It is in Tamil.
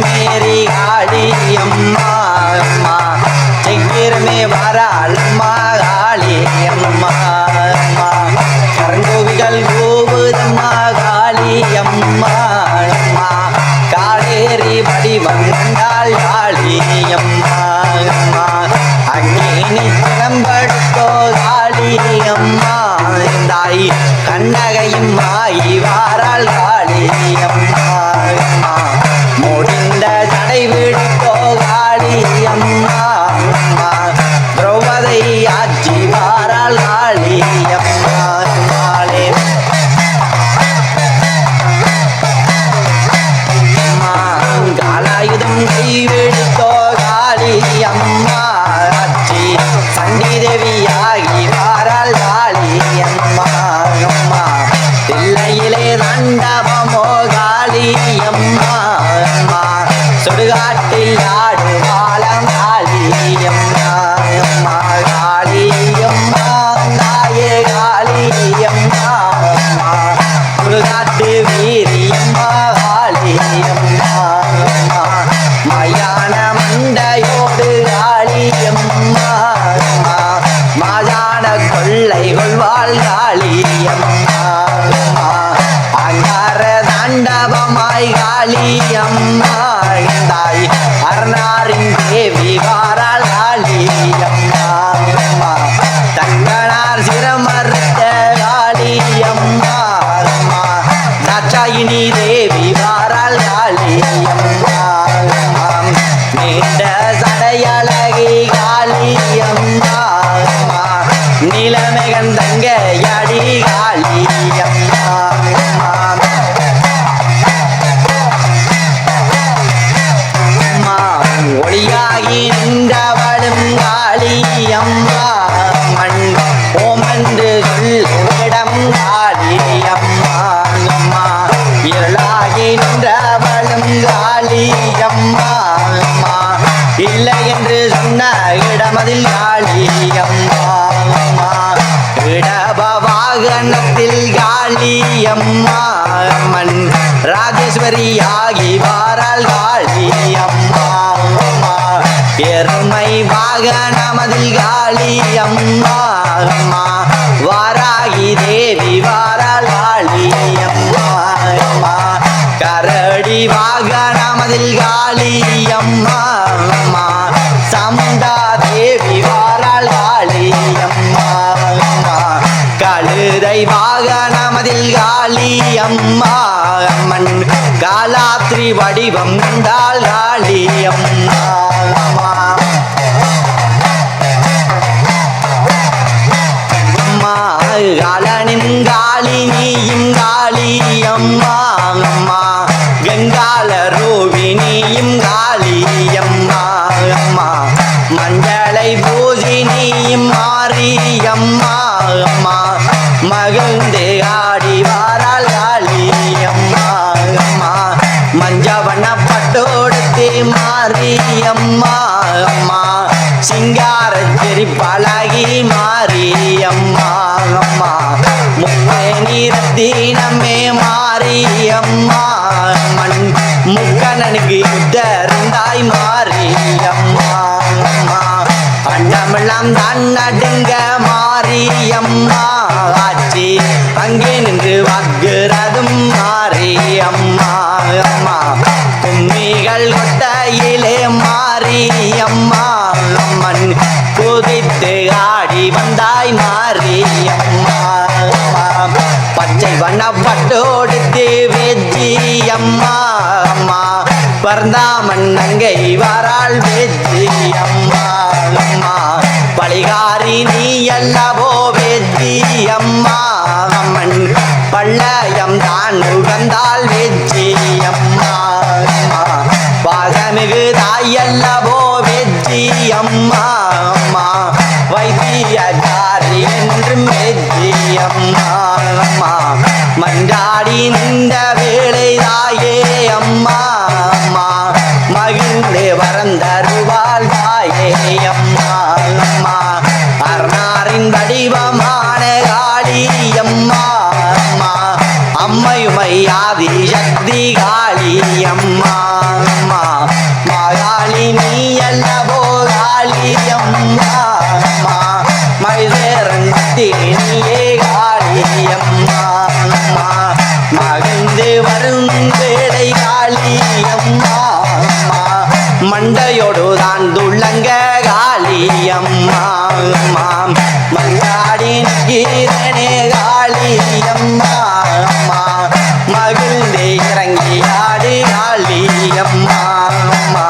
மேரி ஆடி அம்மா அம்மா செக்கிரமே வாராள் அம்மா அம்மா காவேரி வடிவம் கண்டாள் காளி அம்மா அம்மா அங்கேனி திறம்படுத்தோ காளி அம்மா அம்மா சுடுகாட்டில் ஆடு வாழம் காளி அம்மா அம்மா தாயே அம்மா. சுடுகாட்டு வீரியம்மா அம்மா. மயான மண்டையோடு அம்மா. மாயான கொள்ளை கொள்வாள் காளியம்மா காளி அம்மா தாய் அருணாரின் தேவி வாராள் எருமை வாகனமதில் காளி அம்மா அம்மா வாராகி தேவி வாராள் காளி அம்மா அம்மா கரடி வாகனமதில் காளி அம்மா அம்மா சமுண்டா தேவி வாராள் காளி அம்மா அம்மா கழுதை வாகனமதில் காளி அம்மா அம்மன் காலாத்ரி வடிவம் கண்டால் காளி அம்மா. காலனின் காளி நீயும் காளி அம்மா அம்மா கங்கால ரோகிணியும் காளி அம்மா அம்மா மஞ்சளை பூஜினியும் மாறி அம்மா அம்மா மகந்தே ஆடி வாராள் காளி அம்மா அம்மா மஞ்சவண்ண பட்டோடுத்து மாறி அம்மா அம்மா சிங்கார செறிப்பழகி மாறி அம்மா அம்மா. முப்பே நீரத்தினமே மாறி அம்மா. மண் முக்கணனுக்கு யுத்தருந்தாய் மாறி அம்மா அம்மா. அண்டமெல்லாம் தான் நடுங்க மாறி அம்மா. ஆச்சி அங்கே நின்று வாக்கு ஆடி வந்தாய் மாறி பச்சை வண்ணப்பட்டோடு தேவேஜி அம்மா அம்மா பரந்தாமன் நங்கை வாராள் வெஜ்ஜி மன்றாடி நின்ற வேலைதாயே அம்மா அம்மா. மகிழ்ந்து வரந்தருவாள் தாயே அம்மா அம்மா. அர்ணாரின் வடிவமான காளி அம்மா அம்மா. அம்மையுமை ஆதி சக்தி காளி அம்மா அம்மா. மகாளி நீ அல்லவோ காளி அம்மா. மண்டையோடு தான் துள்ளங்க காளி அம்மா அம்மா மங்காடி கீரனே காளி அம்மா அம்மா மகிழ்ந்து இறங்கி ஆடி காளி அம்மா அம்மா